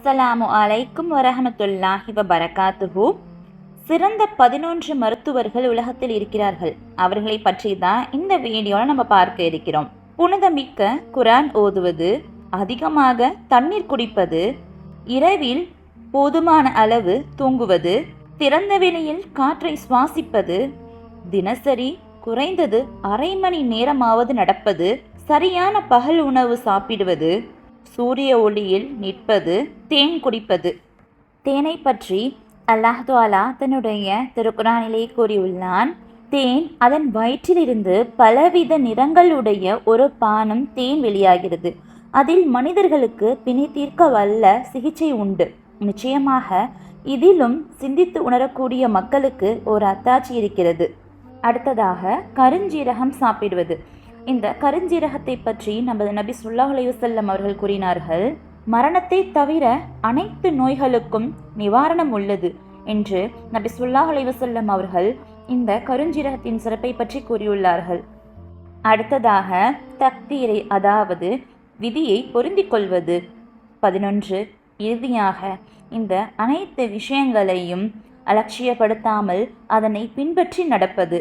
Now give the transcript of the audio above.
அஸ்ஸலாமு அலைக்கும் வரஹமத்துல்லாஹி வரகாத்துஹு சிறந்த பதினொன்று மருத்துவர்கள் உலகத்தில் இருக்கிறார்கள். அவர்களை பற்றி தான் இந்த வீடியோவில் நம்ம பார்க்க இருக்கிறோம். புனிதமிக்க குரான் ஓதுவது அதிகமாக தண்ணீர் குடிப்பது இரவில் போதுமான அளவு தூங்குவது திறந்த வெளியில் காற்றை சுவாசிப்பது தினசரி குறைந்தது அரை மணி நேரமாவது நடப்பது சரியான பகல் உணவு சாப்பிடுவது சூரிய ஒளியில் நிற்பது தேன் குடிப்பது. தேனை பற்றி அல்லாஹாலா தன்னுடைய திருக்குறானிலே கூறியுள்ளான் தேன் அதன் வயிற்றிலிருந்து பலவித நிறங்களுடைய ஒரு பானம் தேன் வெளியாகிறது. அதில் மனிதர்களுக்கு பிணி தீர்க்க வல்ல சிகிச்சை உண்டு. நிச்சயமாக இதிலும் சிந்தித்து உணரக்கூடிய மக்களுக்கு ஒரு அத்தாட்சி இருக்கிறது. அடுத்ததாக கருஞ்சீரகம் சாப்பிடுவது. இந்த கருஞ்சீரகத்தை பற்றி நமது நபி ஸல்லல்லாஹு அலைஹி அவர்கள் கூறினார்கள் மரணத்தை தவிர அனைத்து நோய்களுக்கும் நிவாரணம் உள்ளது என்று நபி ஸல்லல்லாஹு அலைஹி அவர்கள் இந்த கருஞ்சீரகத்தின் சிறப்பை பற்றி கூறியுள்ளார்கள். அடுத்ததாக தக்தீரை அதாவது விதியை பொருந்திக் கொள்வது. பதினொன்று இறுதியாக இந்த அனைத்து விஷயங்களையும் அலட்சியப்படுத்தாமல் அதனை பின்பற்றி நடப்பது.